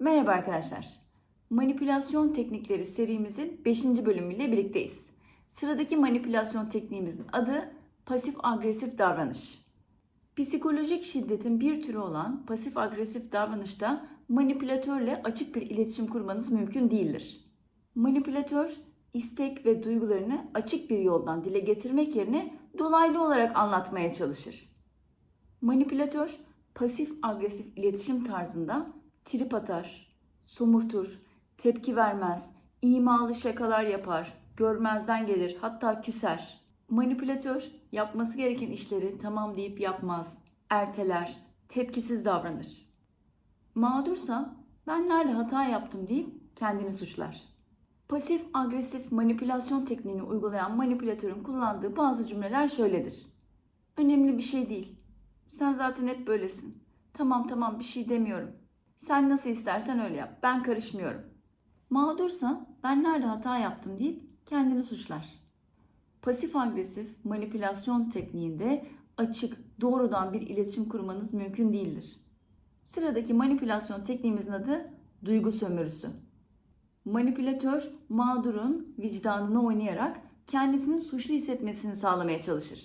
Merhaba arkadaşlar. Manipülasyon teknikleri serimizin 5. bölümüyle birlikteyiz. Sıradaki manipülasyon tekniğimizin adı pasif agresif davranış. Psikolojik şiddetin bir türü olan pasif agresif davranışta manipülatörle açık bir iletişim kurmanız mümkün değildir. Manipülatör istek ve duygularını açık bir yoldan dile getirmek yerine dolaylı olarak anlatmaya çalışır. Manipülatör pasif agresif iletişim tarzında trip atar, somurtur, tepki vermez, imalı şakalar yapar, görmezden gelir, hatta küser. Manipülatör yapması gereken işleri tamam deyip yapmaz, erteler, tepkisiz davranır. Mağdursa ben nerede hata yaptım deyip kendini suçlar. Pasif agresif manipülasyon tekniğini uygulayan manipülatörün kullandığı bazı cümleler şöyledir. Önemli bir şey değil. Sen zaten hep böylesin. Tamam tamam bir şey demiyorum. Sen nasıl istersen öyle yap. Ben karışmıyorum. Mağdursa ben nerede hata yaptım deyip kendini suçlar. Pasif agresif manipülasyon tekniğinde açık, doğrudan bir iletişim kurmanız mümkün değildir. Sıradaki manipülasyon tekniğimizin adı duygu sömürüsü. Manipülatör mağdurun vicdanını oynayarak kendisini suçlu hissetmesini sağlamaya çalışır.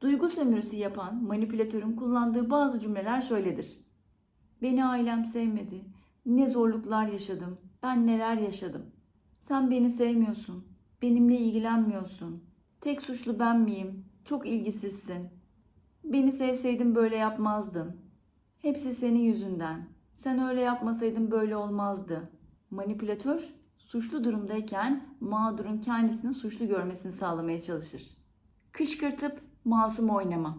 Duygu sömürüsü yapan manipülatörün kullandığı bazı cümleler şöyledir. Beni ailem sevmedi. Ne zorluklar yaşadım. Ben neler yaşadım. Sen beni sevmiyorsun. Benimle ilgilenmiyorsun. Tek suçlu ben miyim? Çok ilgisizsin. Beni sevseydin böyle yapmazdın. Hepsi senin yüzünden. Sen öyle yapmasaydın böyle olmazdı. Manipülatör suçlu durumdayken mağdurun kendisini suçlu görmesini sağlamaya çalışır. Kışkırtıp masum oynama.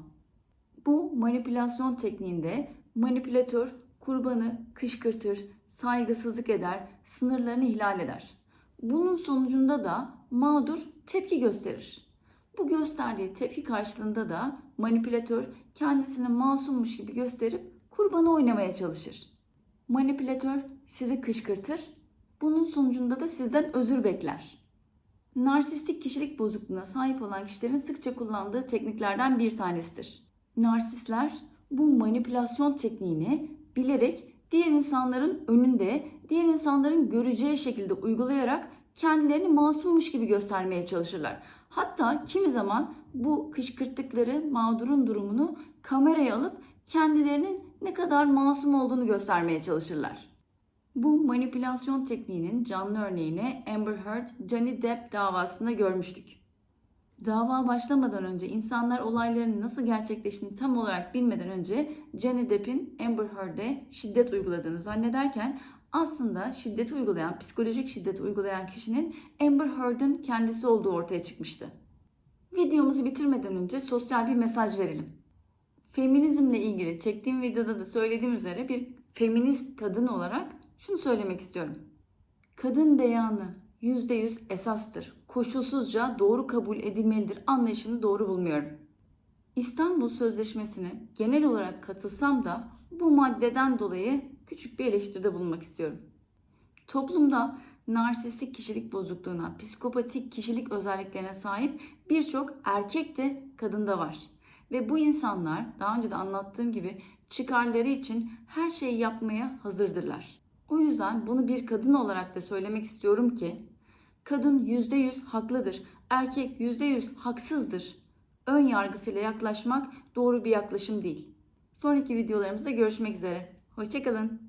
Bu manipülasyon tekniğinde manipülatör kurbanı kışkırtır, saygısızlık eder, sınırlarını ihlal eder. Bunun sonucunda da mağdur tepki gösterir. Bu gösterdiği tepki karşılığında da manipülatör kendisini masummuş gibi gösterip kurbanı oynamaya çalışır. Manipülatör sizi kışkırtır, bunun sonucunda da sizden özür bekler. Narsistik kişilik bozukluğuna sahip olan kişilerin sıkça kullandığı tekniklerden bir tanesidir. Narsistler bu manipülasyon tekniğini bilerek diğer insanların önünde, diğer insanların göreceği şekilde uygulayarak kendilerini masummuş gibi göstermeye çalışırlar. Hatta kimi zaman bu kışkırttıkları mağdurun durumunu kameraya alıp kendilerinin ne kadar masum olduğunu göstermeye çalışırlar. Bu manipülasyon tekniğinin canlı örneğini Amber Heard, Johnny Depp davasında görmüştük. Dava başlamadan önce insanlar olayların nasıl gerçekleştiğini tam olarak bilmeden önce Johnny Depp'in Amber Heard'e şiddet uyguladığını zannederken aslında şiddet uygulayan, psikolojik şiddet uygulayan kişinin Amber Heard'ın kendisi olduğu ortaya çıkmıştı. Videomuzu bitirmeden önce sosyal bir mesaj verelim. Feminizmle ilgili çektiğim videoda da söylediğim üzere bir feminist kadın olarak şunu söylemek istiyorum. Kadın beyanı %100 esastır. Koşulsuzca doğru kabul edilmelidir anlayışını doğru bulmuyorum. İstanbul Sözleşmesi'ne genel olarak katılsam da bu maddeden dolayı küçük bir eleştiride bulunmak istiyorum. Toplumda narsistik kişilik bozukluğuna, psikopatik kişilik özelliklerine sahip birçok erkek de kadında var. Ve bu insanlar daha önce de anlattığım gibi çıkarları için her şeyi yapmaya hazırdırlar. O yüzden bunu bir kadın olarak da söylemek istiyorum ki kadın %100 haklıdır, erkek %100 haksızdır. Ön yargısıyla yaklaşmak doğru bir yaklaşım değil. Sonraki videolarımızda görüşmek üzere. Hoşçakalın.